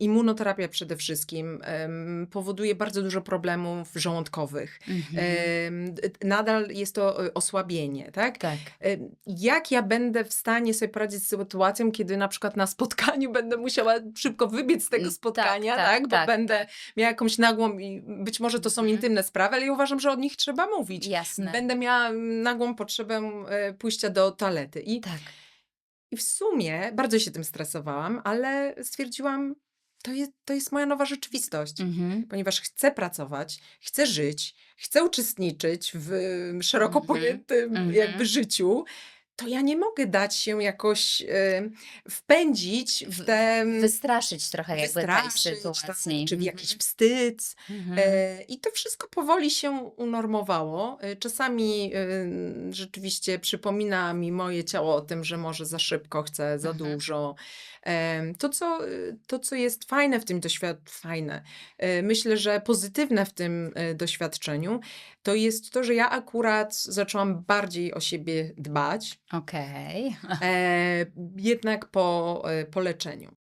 immunoterapia przede wszystkim powoduje bardzo dużo problemów żołądkowych. Mhm. Nadal jest to e, osłabienie, tak? Tak. Jak ja będę w stanie sobie poradzić z sytuacją, kiedy na przykład na spotkaniu będę musiała szybko wybiec z tego Mm, spotkania, tak, tak? tak, Bo tak, będę miała jakąś nagłą i być może to są Mhm. intymne sprawy, ale ja uważam, że o nich trzeba mówić. Jasne. Będę miała mm, nagłą potrzebę e, pójścia do toalety. I, Tak. I w sumie bardzo się tym stresowałam, ale stwierdziłam, to jest, to jest moja nowa rzeczywistość. Mhm. Ponieważ chcę pracować, chcę żyć, chcę uczestniczyć w mm, szeroko Mhm, pojętym mhm. jakby życiu, to ja nie mogę dać się jakoś e, wpędzić w te Wystraszyć trochę jakby tej wystraszyć, tak, sytuacji. czy w Mhm. jakiś wstyd. Mhm. E, I to wszystko powoli się unormowało. E, Czasami e, rzeczywiście przypomina mi moje ciało o tym, że może za szybko chcę, za Mhm. dużo. To, co, to, co jest fajne w tym doświadczeniu, fajne, e, myślę, że pozytywne w tym e, doświadczeniu, to jest to, że ja akurat zaczęłam bardziej o siebie dbać, Okej. e, jednak po, e, po leczeniu.